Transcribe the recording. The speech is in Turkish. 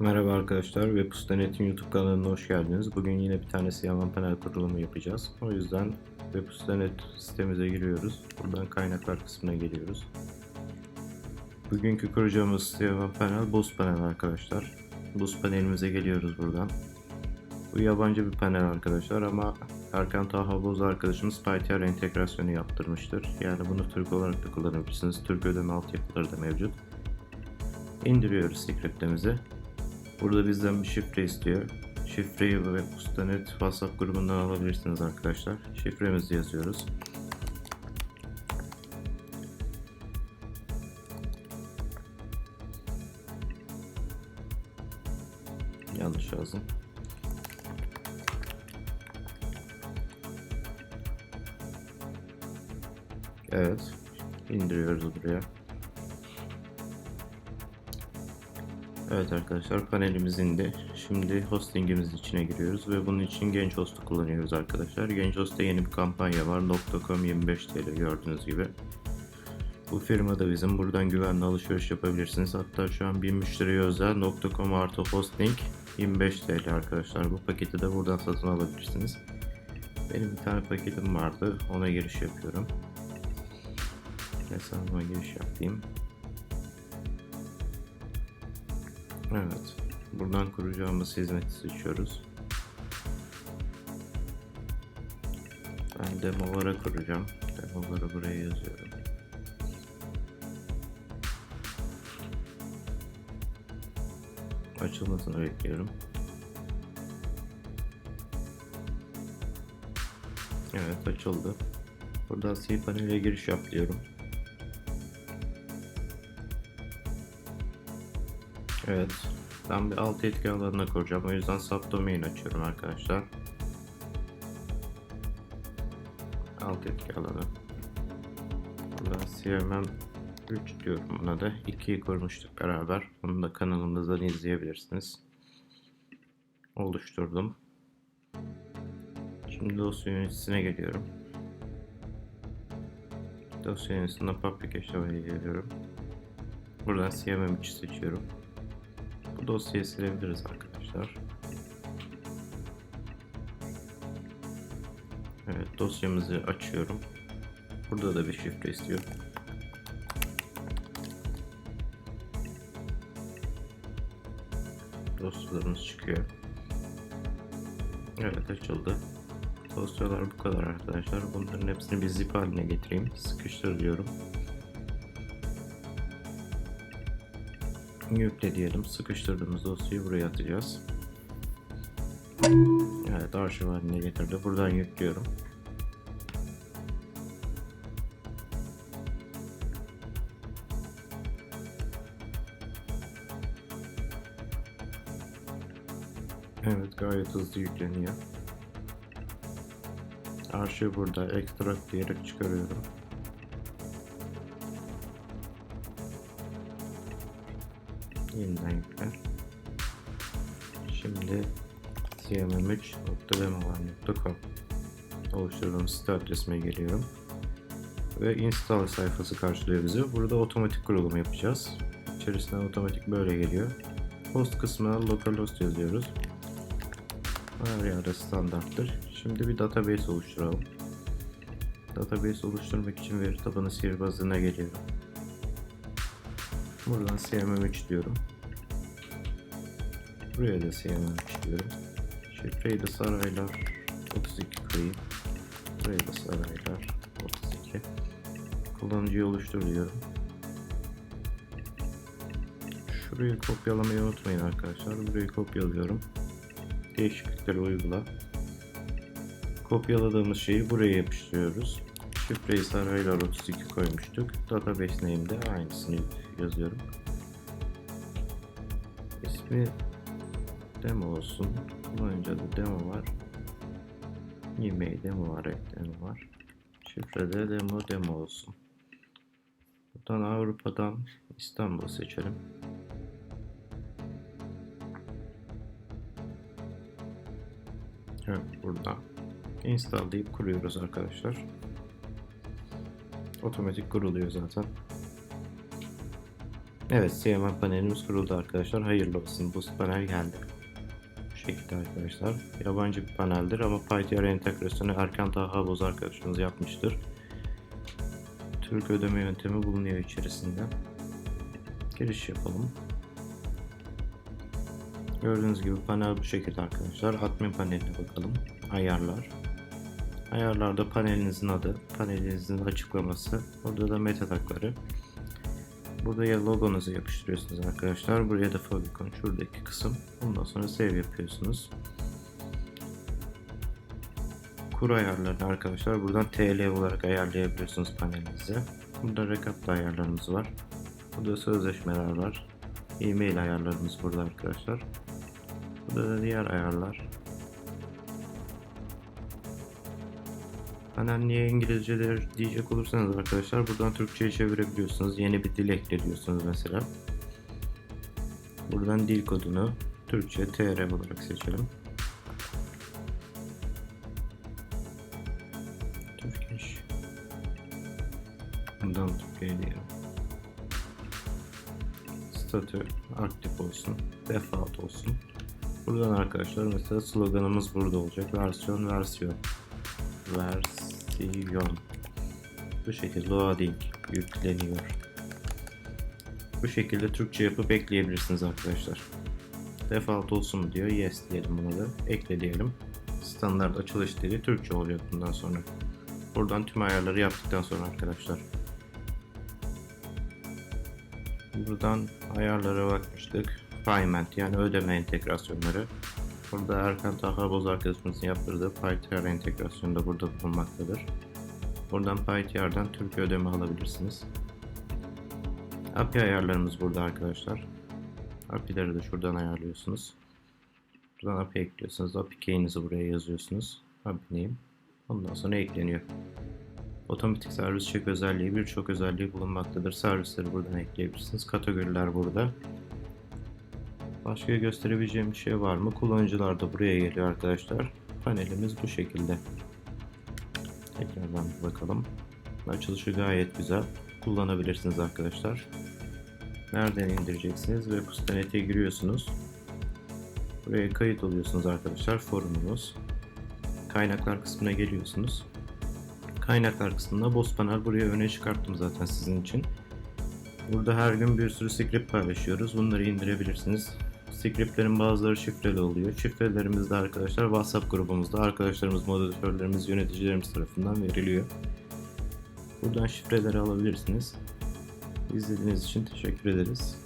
Merhaba arkadaşlar, Webus.net'in YouTube kanalına hoş geldiniz. Bugün yine bir tane Siyaman panel kurulumu yapacağız. O yüzden Webus.net sitemize giriyoruz. Buradan kaynaklar kısmına geliyoruz. Bugünkü kuracağımız Siyaman panel Boost panel arkadaşlar. Boost panelimize geliyoruz buradan. Bu yabancı bir panel arkadaşlar ama Erkan Taha Boz arkadaşımız PyTR entegrasyonu yaptırmıştır. Yani bunu Türk olarak da kullanabilirsiniz. Türk ödeme altyapıları da mevcut. İndiriyoruz scriptimizi. Burada bizden bir şifre istiyor. Şifreyi ve Usta.net WhatsApp grubundan alabilirsiniz arkadaşlar. Şifremizi yazıyoruz. Yanlış yazdım. Evet. indiriyoruz buraya. Evet arkadaşlar panelimiz indi. Şimdi hostingimiz içine giriyoruz ve bunun için Genç Host'u kullanıyoruz arkadaşlar. Genç Host'ta yeni bir kampanya var. .com 25 TL gördüğünüz gibi. Bu firma da bizim. Buradan güvenli alışveriş yapabilirsiniz. Hatta şu an bir müşteriye özel .com artı hosting 25 TL arkadaşlar. Bu paketi de buradan satın alabilirsiniz. Benim bir tane paketim vardı. Ona giriş yapıyorum. Hesabıma giriş yapayım. Evet. Buradan kuracağımız hizmeti seçiyoruz. Ben demolara kuracağım. Demoları buraya yazıyorum. Açılmasını bekliyorum. Evet açıldı. Buradan C panele giriş yap diyorum. Evet. Ben bir alt etki alanına kuracağım. O yüzden subdomain açıyorum arkadaşlar. Alt etki alanı. Buradan CMM 3 diyorum buna da. 2'yi kurmuştuk beraber. Bunu da kanalımızdan izleyebilirsiniz. Oluşturdum. Şimdi dosya yöneticisine geliyorum. Dosya yöneticisinde public aşamaya geliyorum. Buradan CMM 3 seçiyorum. Bu dosyayı silebiliriz arkadaşlar. Evet dosyamızı açıyorum. Burada da bir şifre istiyor. Dosyalarımız çıkıyor. Evet açıldı. Dosyalar bu kadar arkadaşlar. Bunların hepsini bir zip haline getireyim. Sıkıştır diyorum. Yükle diyelim. Sıkıştırdığımız dosyayı buraya atacağız. Evet arşiv haline getirdi. Buradan yüklüyorum. Evet gayet hızlı yükleniyor. Arşiv burada. Extract diyerek çıkarıyorum. Yeniden yükle. Şimdi cmm3.demovar.com oluşturduğum site adresime geliyorum. Ve install sayfası karşılıyor bizi. Burada otomatik kurulum yapacağız. İçerisinden otomatik böyle geliyor. Host kısmına localhost yazıyoruz. Her yerde standarttır. Şimdi bir database oluşturalım. Database oluşturmak için veri tabanı sihirbazlığına geliyorum. Buradan CMM3 diyorum. Buraya da CMM3 diyorum. Şifreyi de saraylar 32 koyayım. Buraya da saraylar 32. Kullanıcıyı oluştur diyorum. Şurayı kopyalamayı unutmayın arkadaşlar. Burayı kopyalıyorum. Değişiklikleri uygula. Kopyaladığımız şeyi buraya yapıştırıyoruz. Şifreyi saraylar 32 koymuştuk. Database name'de aynısını yazıyorum. İsmi demo olsun. Kullanıcı adı demo var. E-mail demo var, demo var. Şifrede demo demo olsun. Buradan Avrupa'dan İstanbul seçelim. Evet burada install deyip kuruyoruz arkadaşlar. Otomatik kuruluyor zaten. Evet CMM panelimiz kuruldu arkadaşlar. Hayırlı olsun. Bu panel geldi. Bu şekilde arkadaşlar. Yabancı bir paneldir ama PyTR entegrasyonu Erkan Taha Boz arkadaşımız yapmıştır. Türk ödeme yöntemi bulunuyor içerisinde. Giriş yapalım. Gördüğünüz gibi panel bu şekilde arkadaşlar. Admin paneline bakalım. Ayarlar. Ayarlarda panelinizin adı, panelinizin açıklaması, burada da meta tagları. Burada ya logonuzu yapıştırıyorsunuz arkadaşlar. Buraya da favicon şuradaki kısım. Ondan sonra save yapıyorsunuz. Kur ayarlarını arkadaşlar buradan TL olarak ayarlayabiliyorsunuz panelinizi. Burada recap ayarlarımız var. Burada sözleşmeler var. E-mail ayarlarımız burada arkadaşlar. Burada da diğer ayarlar. Panel niye İngilizcedir diyecek olursanız arkadaşlar buradan Türkçe'ye çevirebiliyorsunuz. Yeni bir dil ekliyorsunuz mesela. Buradan dil kodunu Türkçe TR olarak seçelim. Turkish. Buradan Türkiye diyelim. Statü aktif olsun. Default olsun. Buradan arkadaşlar mesela sloganımız burada olacak. Versiyon versiyon. Versiyon. Bu şekilde loading yükleniyor. Bu şekilde Türkçe yapıp ekleyebilirsiniz arkadaşlar. Default olsun diyor. Yes diyelim buna da. Ekle diyelim. Standart açılış dili Türkçe oluyor bundan sonra. Buradan tüm ayarları yaptıktan sonra arkadaşlar. Buradan ayarlara bakmıştık. Payment yani ödeme entegrasyonları. Burada Erkan Taha Boz arkadaşımızın yaptırdığı PyTR entegrasyonu da burada bulunmaktadır. Buradan PyTR'dan Türkiye ödeme alabilirsiniz. API ayarlarımız burada arkadaşlar. API'leri de şuradan ayarlıyorsunuz. Buradan API ekliyorsunuz. API key'inizi buraya yazıyorsunuz. API name. Ondan sonra ekleniyor. Otomatik servis check özelliği birçok özelliği bulunmaktadır. Servisleri buradan ekleyebilirsiniz. Kategoriler burada. Başka gösterebileceğim bir şey var mı? Kullanıcılar da buraya geliyor arkadaşlar. Panelimiz bu şekilde. Tekrardan bir bakalım. Açılışı gayet güzel. Kullanabilirsiniz arkadaşlar. Nereden indireceksiniz? Webpustanet'e giriyorsunuz. Buraya kayıt oluyorsunuz arkadaşlar. Forumunuz. Kaynaklar kısmına geliyorsunuz. Kaynaklar kısmında Boss Panel buraya öne çıkarttım zaten sizin için. Burada her gün bir sürü script paylaşıyoruz. Bunları indirebilirsiniz. Scriptlerin bazıları şifreli oluyor. Şifrelerimiz de arkadaşlar WhatsApp grubumuzda arkadaşlarımız, moderatörlerimiz, yöneticilerimiz tarafından veriliyor. Buradan şifreleri alabilirsiniz. İzlediğiniz için teşekkür ederiz.